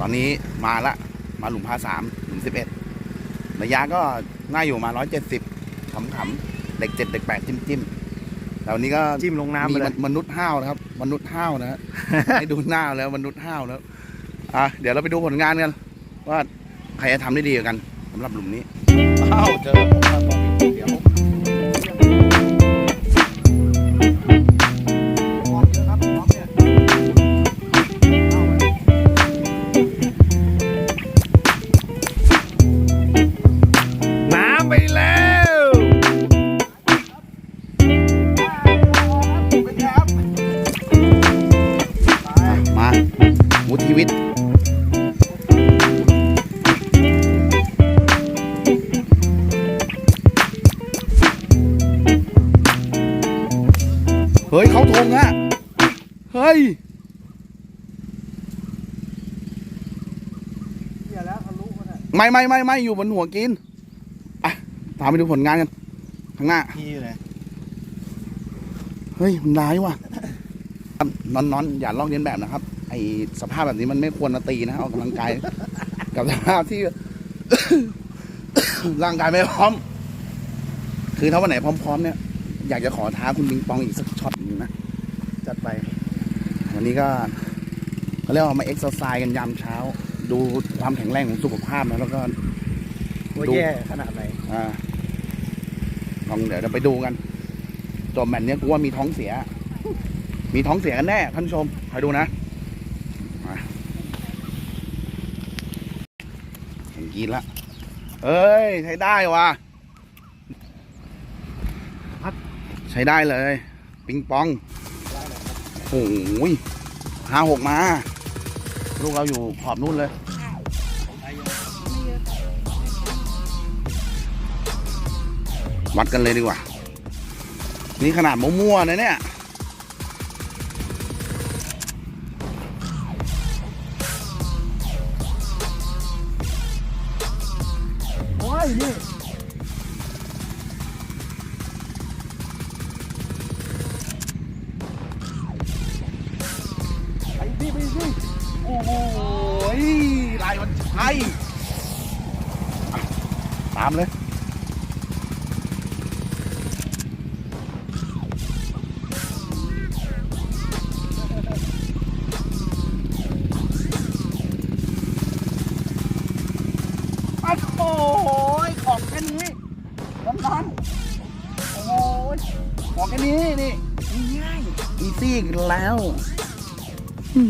ตอนนี้มาละมาหลุมพาสามหลุมสิบเอ็ดระยะก็น่าอยู่มาร้อยเจ็ดสิบขำๆเด็กเจ็ดเด็กแปดจิ้มจิ้มๆแต่วันนี้ก็จิ้มลงน้ำไปมีเลยมนุษย์ห้าวนะครับ มนุษย์ห้าวนะฮะ ให้ดูหน้าแล้วมนุษย์ห้าวแล้วอะเดี๋ยวเราไปดูผลงานกัน ว่าใครจะทำได้ดีกว่ากันสำหรับหลุมนี้อ้าวเจอผมครับ มุทีวิทย์เฮ้ยเขาทงอะเฮ้ยเหี้ยแล้วทะลุมันอะไม่ไม่ไม่ไม่อยู่บนหัวกินอะตามไปดูผลงานกันข้างหน้าพี่อยู่ไหนเฮ้ย มันร้ายว่ะนอนนอนอย่าลอกเลียนแบบนะครับไอสภาพแบบนี้มันไม่ควรมาตีนะออกกำลังกาย กับสภาพที่ ร่างกายไม่พร้อม คือถ้าวันไหนพร้อมๆ เนี่ย อยากจะขอท้าคุณบิงปองอีกสักช็อตหนึงนะ จัดไป วันนี้ก็เขาเรียกว่ามาเอ็กซ์ไซส์กันยามเช้า ดูความแข็งแรงของสุขภาพนะแล้วก็ว่าดูแย่ขนาดไหนอ่าลองเดี๋ยวเราไปดูกันตัวแมตช์เนี้ยกูว่ามีท้องเสีย มีท้องเสียกันแน่ท่านผู้ชมคอยดูนะมาเห็น กินละเอ้ย ใช้ได้ว่ะใช้ได้เลย ปิงปองโอ้ยห้าหกมา ลูกเราอยู่ขอบนู่นเลยวัดกันเลยดีกว่า นี่ขนาดมั่วๆนะเนี่ย นี่ไปสิไปสิโอ้โหลายมันใช่ตามเลยโอ้โห ขอกแค่นี้ร้อนๆโอ้โหบอกแค่นี้นี่ง่ายอีซี่อีกแล้ว อื